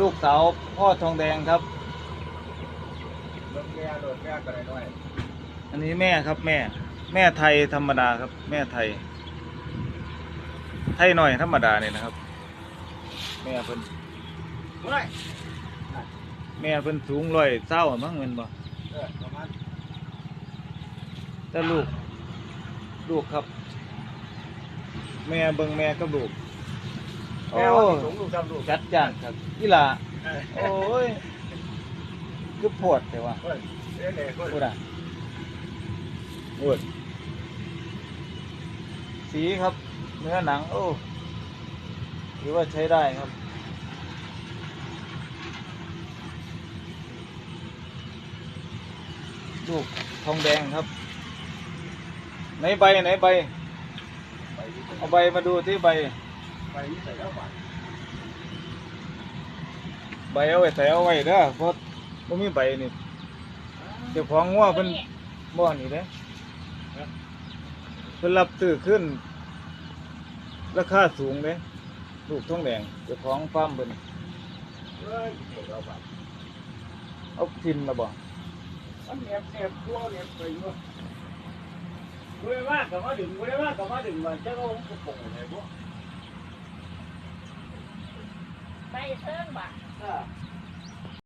ลูกสาวพ่อทองแดงครับ รถแม่รถแม่ก็ได้น้อยอันนี้แม่ครับแม่ แม่ไทยธรรมดาครับ แม่ไทย ไทยหน่อยธรรมดาเนี่ยนะครับ แม่เพิ่นเฮ้ยแม่เพิ่นสูงร้อยเศร้ามั้งเงินบ่เออประมาณแต่ลูก ลูกครับ แม่เบิ่งแม่กับลูก โอ้แม่ว่าสิสูงลูกจำลูกจัดจ้านครับอีหล่าเออโอ้ยคือโพดแต่ว่าเฮ้ยเอ้ยเนี่ยคนพูดอะพูดสีครับ เนื้อหนัง โอ้ถือว่าใช้ได้ครับ ลูกทองแดงครับ ไหนใบไหนใบไปที่เอาใบมาดูที่ใบ ใส่แล้วบัตรใบเอาไว้ใส่เอาไว้เด้อเพราะบ่มีใบนี่เจ้าของงัวเพิ่นบ่นี่เด้เพิ่นรับซื้อขึ้น ราคาสูงเด้ลูกทองแดงเจ้าของฟาร์มเพิ่นเฮ้ยเดี๋ยวเราบัตรเอาทินแล้วบ่มันเนียบเนียบตัวเนียบไปอยู่ได้ว่ากับว่าดึงกูได้ว่ากับว่าดึงมันเจ้าก็ผมกระโปงเลยพวก ใบเทิงบ่ะ